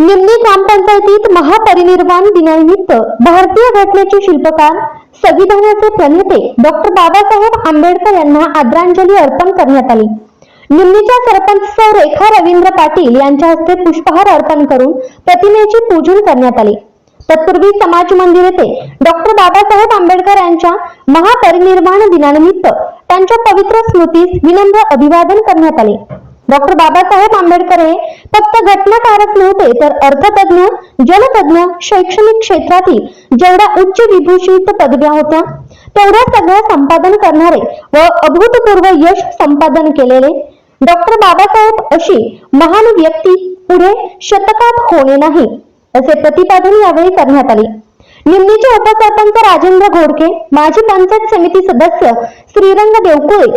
निमणी ग्रामपंचायतीत महापरिनिर्वाण दिनानिमित्त भारतीय घटनेचे शिल्पकार संविधानाचे प्रणेते डॉक्टर बाबासाहेब आंबेडकर यांना आदरांजली अर्पण करण्यात आली. निमणीच्या सरपंच सौ रेखा रवींद्र पाटील यांच्या हस्ते पुष्पहार अर्पण करून प्रतिमेचे पूजन करण्यात आले. तत्पूर्वी समाज मंदिर येथे डॉक्टर बाबासाहेब आंबेडकर यांच्या महापरिनिर्वाण दिनानिमित्त त्यांच्या पवित्र स्मृतीस विनम्र अभिवादन करण्यात आले. डॉक्टर बाबासाहेब आंबेडकर हे फक्त घटनाकारच नव्हते तर अर्थतज्ञ जलतज्ञ शैक्षणिक क्षेत्रातील जेवढ्या उच्च विभूषित पदव्या होत्या तेवढ्या सगळ्या संपादन करणारे व अभूतपूर्व यश संपादन केलेले डॉक्टर बाबासाहेब अशी महान व्यक्ती पुढे शतकात होणे नाही असे प्रतिपादन यावेळी करण्यात आले. निमणीचे उपसरपंच राजेंद्र घोडके माजी पंचायत समिती सदस्य श्रीरंग देवकुळे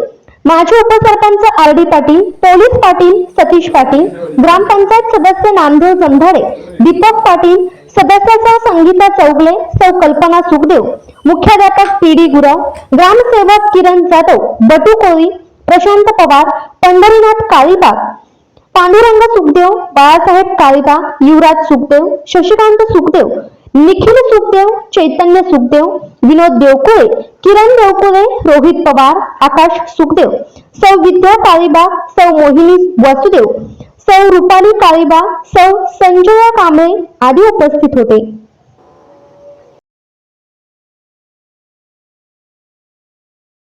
माजी उपसरपंच R D Patil police Patil Satish Patil gram panchayat सदस्य नामदेव जंधारे दीपक पाटील सदस्याचा संगीता चौगले सौ कल्पना सुखदेव मुख्याध्यापक पी डी गुराव ग्रामसेवक किरण जाधव बटू कोळी प्रशांत पवार पंढरीनाथ काळीबाग पांडुरंग सुखदेव बाळासाहेब काळीबाग युवराज सुखदेव शशिकांत सुखदेव निखिल सुखदेव चैतन्य सुखदेव विनोद देवकुळे किरण देवकुळे रोहित पवार आकाश सुखदेव सौ विद्या काळीबा सौ मोहिनी वासुदेव सौ रुपाली काळीबाग सौ संजया कांबळे आदी उपस्थित होते.